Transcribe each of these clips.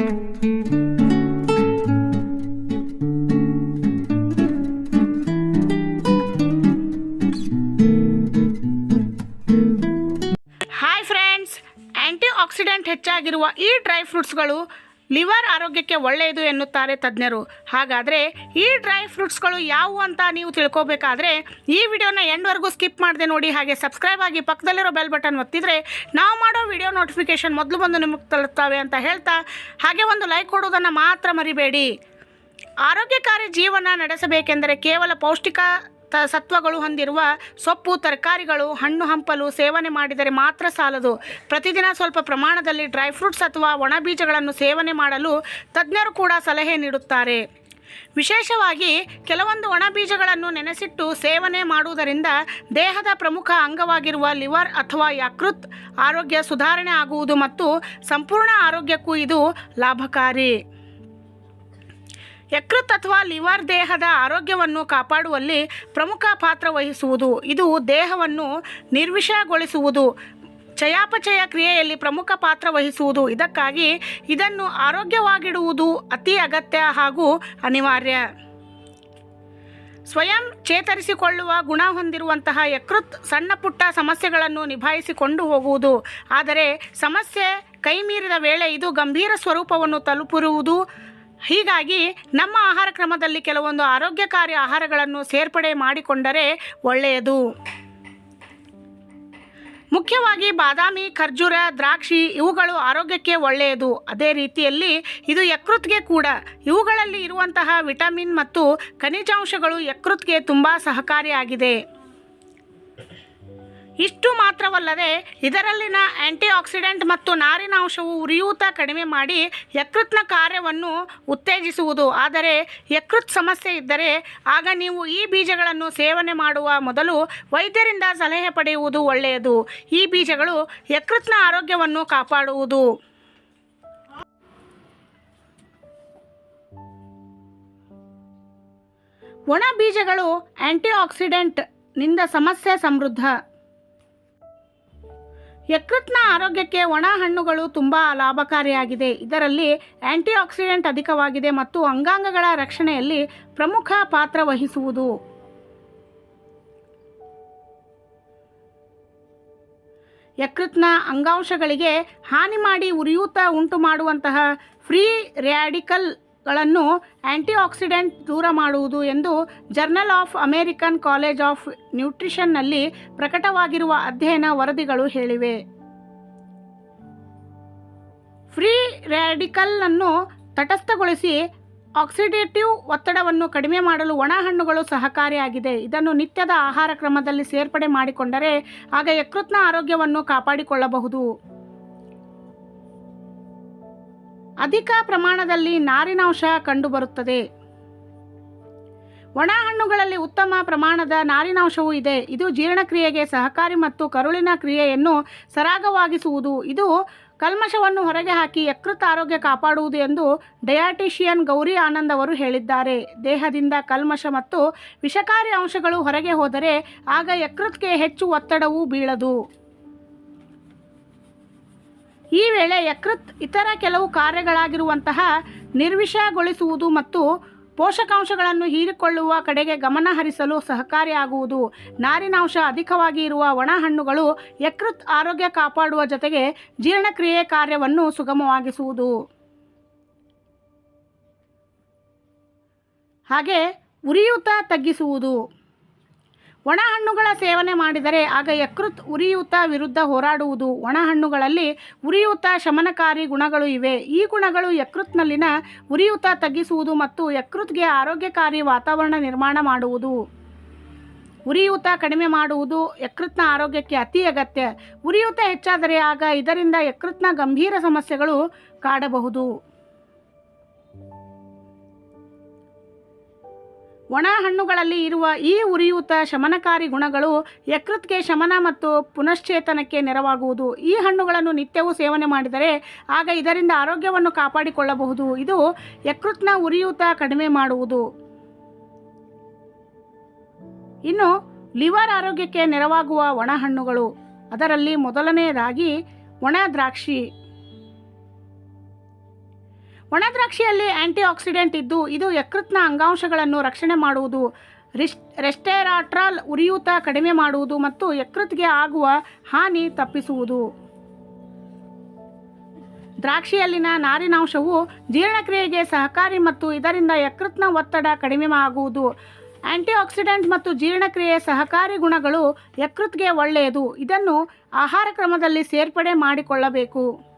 Hi friends aunty accident ಹೆಚ್ಚಾಗಿರುವ ಈ dry ಫ್ರೂಟ್ಸ್ಗಳು liver ಆರೋಗ್ಯಕ್ಕೆ ಒಳ್ಳೆಯದು ಎನ್ನುತ್ತಾರೆ ತಜ್ಞರು. ಹಾಗಾದರೆ ಈ ಡ್ರೈ ಫ್ರೂಟ್ಸ್ಗಳು ಯಾವುವು ಅಂತ ನೀವು ತಿಳ್ಕೋಬೇಕಾದ್ರೆ ಈ ವಿಡಿಯೋನ ಎಂಡ್ವರೆಗೂ ಸ್ಕಿಪ್ ಮಾಡದೆ ನೋಡಿ ಹಾಗೆ ಸಬ್ಸ್ಕ್ರೈಬ್ ಆಗಿ ಪಕ್ಕದಲ್ಲಿರೋ ಬೆಲ್ ಬಟನ್ ಒತ್ತಿದ್ರೆ ನಾವು ಮಾಡೋ ವಿಡಿಯೋ ನೋಟಿಫಿಕೇಶನ್ ಮೊದಲು ಬಂದು ನಿಮಗೆ ತಲುಪ್ತವೆ ಅಂತ ಹೇಳ್ತಾ ಹಾಗೆ ಒಂದು ಲೈಕ್ ಕೊಡೋದನ್ನು ಮಾತ್ರ ಮರಿಬೇಡಿ. ಆರೋಗ್ಯಕಾರಿ ಜೀವನ ನಡೆಸಬೇಕೆಂದರೆ ಕೇವಲ ಪೌಷ್ಟಿಕ ತ ಸತ್ವಗಳು ಹೊಂದಿರುವ ಸೊಪ್ಪು, ತರಕಾರಿಗಳು, ಹಣ್ಣು, ಹಂಪಲು ಸೇವನೆ ಮಾಡಿದರೆ ಮಾತ್ರ ಸಾಲದು. ಪ್ರತಿದಿನ ಸ್ವಲ್ಪ ಪ್ರಮಾಣದಲ್ಲಿ ಡ್ರೈ ಫ್ರೂಟ್ಸ್ ಅಥವಾ ಒಣ ಬೀಜಗಳನ್ನು ಸೇವನೆ ಮಾಡಲು ತಜ್ಞರು ಕೂಡ ಸಲಹೆ ನೀಡುತ್ತಾರೆ. ವಿಶೇಷವಾಗಿ ಕೆಲವೊಂದು ಒಣ ಬೀಜಗಳನ್ನು ನೆನೆಸಿಟ್ಟು ಸೇವನೆ ಮಾಡುವುದರಿಂದ ದೇಹದ ಪ್ರಮುಖ ಅಂಗವಾಗಿರುವ ಲಿವರ್ ಅಥವಾ ಯಕೃತ್ ಆರೋಗ್ಯ ಸುಧಾರಣೆ ಆಗುವುದು ಮತ್ತು ಸಂಪೂರ್ಣ ಆರೋಗ್ಯಕ್ಕೂ ಇದು ಲಾಭಕಾರಿ. ಯಕೃತ್ ಅಥವಾ ಲಿವರ್ ದೇಹದ ಆರೋಗ್ಯವನ್ನು ಕಾಪಾಡುವಲ್ಲಿ ಪ್ರಮುಖ ಪಾತ್ರ ವಹಿಸುವುದು. ಇದು ದೇಹವನ್ನು ನಿರ್ವಿಷಗೊಳಿಸುವುದು ಚಯಾಪಚಯ ಕ್ರಿಯೆಯಲ್ಲಿ ಪ್ರಮುಖ ಪಾತ್ರ ವಹಿಸುವುದು. ಇದಕ್ಕಾಗಿ ಇದನ್ನು ಆರೋಗ್ಯವಾಗಿಡುವುದು ಅತಿ ಅಗತ್ಯ ಹಾಗೂ ಅನಿವಾರ್ಯ. ಸ್ವಯಂ ಚೇತರಿಸಿಕೊಳ್ಳುವ ಗುಣ ಹೊಂದಿರುವಂತಹ ಯಕೃತ್ ಸಣ್ಣ ಪುಟ್ಟ ಸಮಸ್ಯೆಗಳನ್ನು ನಿಭಾಯಿಸಿಕೊಂಡು ಹೋಗುವುದು. ಆದರೆ ಸಮಸ್ಯೆ ಕೈಮೀರಿದ ವೇಳೆ ಇದು ಗಂಭೀರ ಸ್ವರೂಪವನ್ನು ತಲುಪಿರುವುದು. ಹೀಗಾಗಿ ನಮ್ಮ ಆಹಾರ ಕ್ರಮದಲ್ಲಿ ಕೆಲವೊಂದು ಆರೋಗ್ಯಕಾರಿ ಆಹಾರಗಳನ್ನು ಸೇರ್ಪಡೆ ಮಾಡಿಕೊಂಡರೆ ಒಳ್ಳೆಯದು. ಮುಖ್ಯವಾಗಿ ಬಾದಾಮಿ, ಖರ್ಜೂರ, ದ್ರಾಕ್ಷಿ ಇವುಗಳು ಆರೋಗ್ಯಕ್ಕೆ ಒಳ್ಳೆಯದು. ಅದೇ ರೀತಿಯಲ್ಲಿ ಇದು ಯಕೃತ್ಗೆ ಕೂಡ. ಇವುಗಳಲ್ಲಿ ಇರುವಂತಹ ವಿಟಮಿನ್ ಮತ್ತು ಖನಿಜಾಂಶಗಳು ಯಕೃತ್ಗೆ ತುಂಬ ಸಹಕಾರಿಯಾಗಿದೆ. ಇಷ್ಟು ಮಾತ್ರವಲ್ಲದೆ ಇದರಲ್ಲಿನ ಆಂಟಿ ಆಕ್ಸಿಡೆಂಟ್ ಮತ್ತು ನಾರಿನಾಂಶವು ಉರಿಯೂತ ಕಡಿಮೆ ಮಾಡಿ ಯಕೃತ್ನ ಕಾರ್ಯವನ್ನು ಉತ್ತೇಜಿಸುವುದು. ಆದರೆ ಯಕೃತ್ ಸಮಸ್ಯೆ ಇದ್ದರೆ ಆಗ ನೀವು ಈ ಬೀಜಗಳನ್ನು ಸೇವನೆ ಮಾಡುವ ಮೊದಲು ವೈದ್ಯರಿಂದ ಸಲಹೆ ಪಡೆಯುವುದು ಒಳ್ಳೆಯದು. ಈ ಬೀಜಗಳು ಯಕೃತ್ನ ಆರೋಗ್ಯವನ್ನು ಕಾಪಾಡುವುದು. ಒಣ ಬೀಜಗಳು ಆಂಟಿ ಆಕ್ಸಿಡೆಂಟ್ನಿಂದ ಸಮಸ್ಯೆ ಸಮೃದ್ಧ. ಯಕೃತ್ನ ಆರೋಗ್ಯಕ್ಕೆ ಒಣ ಹಣ್ಣುಗಳು ತುಂಬ ಲಾಭಕಾರಿಯಾಗಿದೆ. ಇದರಲ್ಲಿ ಆಂಟಿ ಆಕ್ಸಿಡೆಂಟ್ ಅಧಿಕವಾಗಿದೆ ಮತ್ತು ಅಂಗಾಂಗಗಳ ರಕ್ಷಣೆಯಲ್ಲಿ ಪ್ರಮುಖ ಪಾತ್ರ ವಹಿಸುವುದು. ಯಕೃತ್ನ ಅಂಗಾಂಶಗಳಿಗೆ ಹಾನಿ ಮಾಡಿ ಉರಿಯೂತ ಉಂಟು ಮಾಡುವಂತಹ ಫ್ರೀ ರ್ಯಾಡಿಕಲ್ಗಳನ್ನು ಆ್ಯಂಟಿ ಆಕ್ಸಿಡೆಂಟ್ ದೂರ ಮಾಡುವುದು ಎಂದು journal of American college of ನ್ಯೂಟ್ರಿಷನ್ನಲ್ಲಿ ಪ್ರಕಟವಾಗಿರುವ ಅಧ್ಯಯನ ವರದಿಗಳು ಹೇಳಿವೆ. ಫ್ರೀ ರ್ಯಾಡಿಕಲ್ನನ್ನು ತಟಸ್ಥಗೊಳಿಸಿ ಆಕ್ಸಿಡೇಟಿವ್ ಒತ್ತಡವನ್ನು ಕಡಿಮೆ ಮಾಡಲು ಒಣ ಹಣ್ಣುಗಳು ಸಹಕಾರಿಯಾಗಿದೆ. ಇದನ್ನು ನಿತ್ಯದ ಆಹಾರ ಕ್ರಮದಲ್ಲಿ ಸೇರ್ಪಡೆ ಮಾಡಿಕೊಂಡರೆ ಆಗ ಯಕೃತ್ನ ಆರೋಗ್ಯವನ್ನು ಕಾಪಾಡಿಕೊಳ್ಳಬಹುದು. ಅಧಿಕ ಪ್ರಮಾಣದಲ್ಲಿ ನಾರಿನಾಂಶ ಕಂಡುಬರುತ್ತದೆ. ಒಣ ಹಣ್ಣುಗಳಲ್ಲಿ ಉತ್ತಮ ಪ್ರಮಾಣದ ನಾರಿನಾಂಶವೂ ಇದೆ. ಇದು ಜೀರ್ಣಕ್ರಿಯೆಗೆ ಸಹಕಾರಿ ಮತ್ತು ಕರುಳಿನ ಕ್ರಿಯೆಯನ್ನು ಸರಾಗವಾಗಿಸುವುದು. ಇದು ಕಲ್ಮಶವನ್ನು ಹೊರಗೆ ಹಾಕಿ ಯಕೃತ್ ಆರೋಗ್ಯ ಕಾಪಾಡುವುದು ಎಂದು ಡಯಾಟಿಷಿಯನ್ ಗೌರಿ ಆನಂದ್ ಅವರು ಹೇಳಿದ್ದಾರೆ. ದೇಹದಿಂದ ಕಲ್ಮಶ ಮತ್ತು ವಿಷಕಾರಿ ಅಂಶಗಳು ಹೊರಗೆ ಹೋದರೆ ಆಗ ಯಕೃತ್ಗೆ ಹೆಚ್ಚು ಒತ್ತಡವೂ ಬೀಳದು. ಈ ವೇಳೆ ಯಕೃತ್ ಇತರ ಕೆಲವು ಕಾರ್ಯಗಳಾಗಿರುವಂತಹ ನಿರ್ವಿಷಗೊಳಿಸುವುದು ಮತ್ತು ಪೋಷಕಾಂಶಗಳನ್ನು ಹೀರಿಕೊಳ್ಳುವ ಕಡೆಗೆ ಗಮನ ಹರಿಸಲು ಸಹಕಾರಿಯಾಗುವುದು ನಾರಿನಾಂಶ ಅಧಿಕವಾಗಿ ಇರುವ ಒಣ ಹಣ್ಣುಗಳು ಯಕೃತ್ ಆರೋಗ್ಯ ಕಾಪಾಡುವ ಜೊತೆಗೆ ಜೀರ್ಣಕ್ರಿಯೆ ಕಾರ್ಯವನ್ನು ಸುಗಮವಾಗಿಸುವುದು. ಹಾಗೆ ಉರಿಯೂತ ತಗ್ಗಿಸುವುದು. ಒಣ ಹಣ್ಣುಗಳ ಸೇವನೆ ಮಾಡಿದರೆ ಆಗ ಯಕೃತ್ ಉರಿಯೂತ ವಿರುದ್ಧ ಹೋರಾಡುವುದು. ಒಣ ಹಣ್ಣುಗಳಲ್ಲಿ ಉರಿಯೂತ ಶಮನಕಾರಿ ಗುಣಗಳು ಇವೆ. ಈ ಗುಣಗಳು ಯಕೃತ್ನಲ್ಲಿನ ಉರಿಯೂತ ತಗ್ಗಿಸುವುದು ಮತ್ತು ಯಕೃತ್ಗೆ ಆರೋಗ್ಯಕಾರಿ ವಾತಾವರಣ ನಿರ್ಮಾಣ ಮಾಡುವುದು. ಉರಿಯೂತ ಕಡಿಮೆ ಮಾಡುವುದು ಯಕೃತ್ನ ಆರೋಗ್ಯಕ್ಕೆ ಅತಿ ಅಗತ್ಯ. ಉರಿಯೂತ ಹೆಚ್ಚಾದರೆ ಆಗ ಇದರಿಂದ ಯಕೃತ್ನ ಗಂಭೀರ ಸಮಸ್ಯೆಗಳು ಕಾಡಬಹುದು. ಒಣ ಹಣ್ಣುಗಳಲ್ಲಿ ಇರುವ ಈ ಉರಿಯೂತ ಶಮನಕಾರಿ ಗುಣಗಳು ಯಕೃತ್ಗೆ ಶಮನ ಮತ್ತು ಪುನಶ್ಚೇತನಕ್ಕೆ ನೆರವಾಗುವುದು. ಈ ಹಣ್ಣುಗಳನ್ನು ನಿತ್ಯವೂ ಸೇವನೆ ಮಾಡಿದರೆ ಆಗ ಇದರಿಂದ ಆರೋಗ್ಯವನ್ನು ಕಾಪಾಡಿಕೊಳ್ಳಬಹುದು. ಇದು ಯಕೃತ್ನ ಉರಿಯೂತ ಕಡಿಮೆ ಮಾಡುವುದು. ಇನ್ನು ಲಿವರ್ ಆರೋಗ್ಯಕ್ಕೆ ನೆರವಾಗುವ ಒಣ ಹಣ್ಣುಗಳು. ಅದರಲ್ಲಿ ಮೊದಲನೆಯದಾಗಿ ಒಣ ದ್ರಾಕ್ಷಿ. ಒಣ ದ್ರಾಕ್ಷಿಯಲ್ಲಿ ಆಂಟಿ ಆಕ್ಸಿಡೆಂಟ್ ಇದ್ದು ಇದು ಯಕೃತ್ನ ಅಂಗಾಂಶಗಳನ್ನು ರಕ್ಷಣೆ ಮಾಡುವುದು. ರಿಶ್ ರೆಸ್ಟೆರಾಟ್ರಾಲ್ ಉರಿಯೂತ ಕಡಿಮೆ ಮಾಡುವುದು ಮತ್ತು ಯಕೃತ್ಗೆ ಆಗುವ ಹಾನಿ ತಪ್ಪಿಸುವುದು. ದ್ರಾಕ್ಷಿಯಲ್ಲಿನ ನಾರಿನಾಂಶವು ಜೀರ್ಣಕ್ರಿಯೆಗೆ ಸಹಕಾರಿ ಮತ್ತು ಇದರಿಂದ ಯಕೃತ್ನ ಒತ್ತಡ ಕಡಿಮೆ ಆಗುವುದು. ಆಂಟಿಆಕ್ಸಿಡೆಂಟ್ ಮತ್ತು ಜೀರ್ಣಕ್ರಿಯೆ ಸಹಕಾರಿ ಗುಣಗಳು ಯಕೃತ್ಗೆ ಒಳ್ಳೆಯದು. ಇದನ್ನು ಆಹಾರ ಕ್ರಮದಲ್ಲಿ ಸೇರ್ಪಡೆ ಮಾಡಿಕೊಳ್ಳಬೇಕು.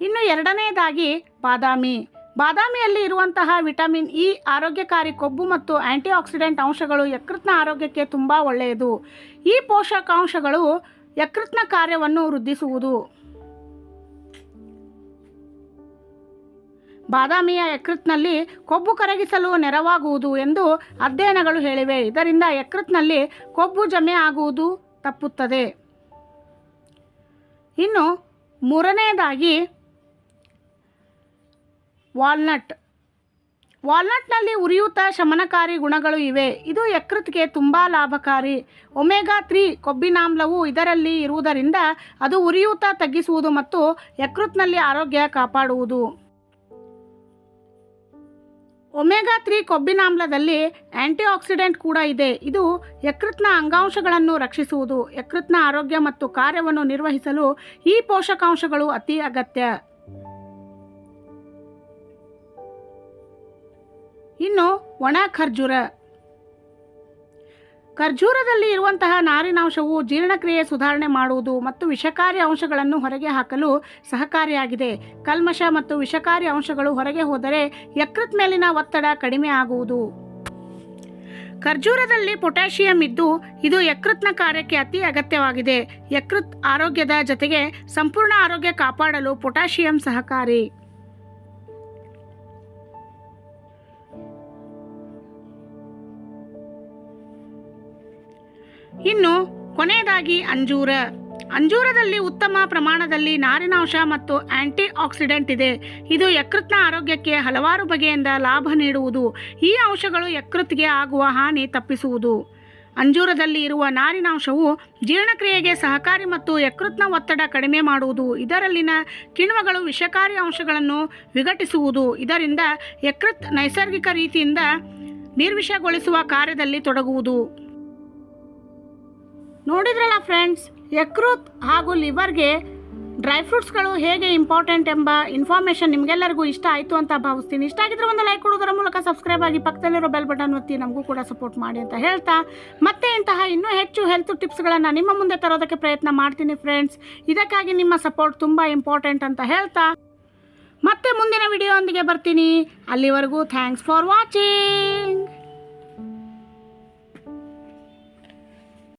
ಇನ್ನು ಎರಡನೆಯದಾಗಿ ಬಾದಾಮಿ. ಬಾದಾಮಿಯಲ್ಲಿ ಇರುವಂತಹ ವಿಟಮಿನ್ ಇ, ಆರೋಗ್ಯಕಾರಿ ಕೊಬ್ಬು ಮತ್ತು ಆಂಟಿಆಕ್ಸಿಡೆಂಟ್ ಅಂಶಗಳು ಯಕೃತ್ನ ಆರೋಗ್ಯಕ್ಕೆ ತುಂಬ ಒಳ್ಳೆಯದು. ಈ ಪೋಷಕಾಂಶಗಳು ಯಕೃತ್ನ ಕಾರ್ಯವನ್ನು ವೃದ್ಧಿಸುವುದು. ಬಾದಾಮಿಯ ಯಕೃತ್ನಲ್ಲಿ ಕೊಬ್ಬು ಕರಗಿಸಲು ನೆರವಾಗುವುದು ಎಂದು ಅಧ್ಯಯನಗಳು ಹೇಳಿವೆ. ಇದರಿಂದ ಯಕೃತ್ನಲ್ಲಿ ಕೊಬ್ಬು ಜಮೆ ಆಗುವುದು ತಪ್ಪುತ್ತದೆ. ಇನ್ನು ಮೂರನೆಯದಾಗಿ ವಾಲ್ನಟ್. ವಾಲ್ನಟ್ನಲ್ಲಿ ಉರಿಯೂತ ಶಮನಕಾರಿ ಗುಣಗಳು ಇವೆ. ಇದು ಯಕೃತ್ಗೆ ತುಂಬ ಲಾಭಕಾರಿ. ಒಮೆಗಾ ತ್ರೀ ಕೊಬ್ಬಿನಾಮ್ಲವು ಇದರಲ್ಲಿ ಇರುವುದರಿಂದ ಅದು ಉರಿಯೂತ ತಗ್ಗಿಸುವುದು ಮತ್ತು ಯಕೃತ್ನಲ್ಲಿ ಆರೋಗ್ಯ ಕಾಪಾಡುವುದು. ಒಮೆಗಾ ತ್ರೀ ಕೊಬ್ಬಿನಾಮ್ಲದಲ್ಲಿ ಆಂಟಿಆಕ್ಸಿಡೆಂಟ್ ಕೂಡ ಇದೆ. ಇದು ಯಕೃತ್ನ ಅಂಗಾಂಶಗಳನ್ನು ರಕ್ಷಿಸುವುದು. ಯಕೃತ್ನ ಆರೋಗ್ಯ ಮತ್ತು ಕಾರ್ಯವನ್ನು ನಿರ್ವಹಿಸಲು ಈ ಪೋಷಕಾಂಶಗಳು ಅತಿ ಅಗತ್ಯ. ಇನ್ನು ಒಣ ಖರ್ಜೂರ. ಖರ್ಜೂರದಲ್ಲಿ ಇರುವಂತಹ ನಾರಿನಾಂಶವು ಜೀರ್ಣಕ್ರಿಯೆ ಸುಧಾರಣೆ ಮಾಡುವುದು ಮತ್ತು ವಿಷಕಾರಿ ಅಂಶಗಳನ್ನು ಹೊರಗೆ ಹಾಕಲು ಸಹಕಾರಿಯಾಗಿದೆ. ಕಲ್ಮಶ ಮತ್ತು ವಿಷಕಾರಿ ಅಂಶಗಳು ಹೊರಗೆ ಹೋದರೆ ಯಕೃತ್ ಮೇಲಿನ ಒತ್ತಡ ಕಡಿಮೆ ಆಗುವುದು. ಖರ್ಜೂರದಲ್ಲಿ ಪೊಟ್ಯಾಷಿಯಂ ಇದ್ದು ಇದು ಯಕೃತ್ನ ಕಾರ್ಯಕ್ಕೆ ಅತಿ ಅಗತ್ಯವಾಗಿದೆ. ಯಕೃತ್ ಆರೋಗ್ಯದ ಜೊತೆಗೆ ಸಂಪೂರ್ಣ ಆರೋಗ್ಯ ಕಾಪಾಡಲು ಪೊಟ್ಯಾಷಿಯಂ ಸಹಕಾರಿ. ಇನ್ನು ಕೊನೆಯದಾಗಿ ಅಂಜೂರ. ಅಂಜೂರದಲ್ಲಿ ಉತ್ತಮ ಪ್ರಮಾಣದಲ್ಲಿ ನಾರಿನಾಂಶ ಮತ್ತು ಆಂಟಿ ಆಕ್ಸಿಡೆಂಟ್ ಇದೆ. ಇದು ಯಕೃತ್ನ ಆರೋಗ್ಯಕ್ಕೆ ಹಲವಾರು ಬಗೆಯಿಂದ ಲಾಭ ನೀಡುವುದು. ಈ ಅಂಶಗಳು ಯಕೃತ್ಗೆ ಆಗುವ ಹಾನಿ ತಪ್ಪಿಸುವುದು. ಅಂಜೂರದಲ್ಲಿ ಇರುವ ನಾರಿನಾಂಶವು ಜೀರ್ಣಕ್ರಿಯೆಗೆ ಸಹಕಾರಿ ಮತ್ತು ಯಕೃತ್ನ ಒತ್ತಡ ಕಡಿಮೆ ಮಾಡುವುದು. ಇದರಲ್ಲಿನ ಕಿಣ್ವಗಳು ವಿಷಕಾರಿ ಅಂಶಗಳನ್ನು ವಿಘಟಿಸುವುದು. ಇದರಿಂದ ಯಕೃತ್ ನೈಸರ್ಗಿಕ ರೀತಿಯಿಂದ ನಿರ್ವಿಷಗೊಳಿಸುವ ಕಾರ್ಯದಲ್ಲಿ ತೊಡಗುವುದು. ನೋಡಿದ್ರಲ್ಲ ಫ್ರೆಂಡ್ಸ್ ಯಕೃತ್ ಹಾಗೂ ಲಿವರ್ಗೆ ಡ್ರೈ ಫ್ರೂಟ್ಸ್ಗಳು ಹೇಗೆ ಇಂಪಾರ್ಟೆಂಟ್ ಎಂಬ ಇನ್ಫಾರ್ಮೇಷನ್ ನಿಮಗೆಲ್ಲರಿಗೂ ಇಷ್ಟ ಆಯಿತು ಅಂತ ಭಾವಿಸ್ತೀನಿ. ಇಷ್ಟ ಆಗಿದ್ರೆ ಒಂದು ಲೈಕ್ ಕೊಡೋದರ ಮೂಲಕ ಸಬ್ಸ್ಕ್ರೈಬ್ ಆಗಿ ಪಕ್ಕದಲ್ಲಿರೋ ಬೆಲ್ ಬಟನ್ ಒತ್ತಿ ನಮಗೂ ಕೂಡ ಸಪೋರ್ಟ್ ಮಾಡಿ ಅಂತ ಹೇಳ್ತಾ, ಮತ್ತೆ ಇಂತಹ ಇನ್ನೂ ಹೆಚ್ಚು ಹೆಲ್ತ್ ಟಿಪ್ಸ್ಗಳನ್ನು ನಿಮ್ಮ ಮುಂದೆ ತರೋದಕ್ಕೆ ಪ್ರಯತ್ನ ಮಾಡ್ತೀನಿ ಫ್ರೆಂಡ್ಸ್ ಇದಕ್ಕಾಗಿ ನಿಮ್ಮ ಸಪೋರ್ಟ್ ತುಂಬ ಇಂಪಾರ್ಟೆಂಟ್ ಅಂತ ಹೇಳ್ತಾ, ಮತ್ತೆ ಮುಂದಿನ ವಿಡಿಯೋ ಒಂದಿಗೆ ಬರ್ತೀನಿ. ಅಲ್ಲಿವರೆಗೂ ಥ್ಯಾಂಕ್ಸ್ ಫಾರ್ ವಾಚಿಂಗ್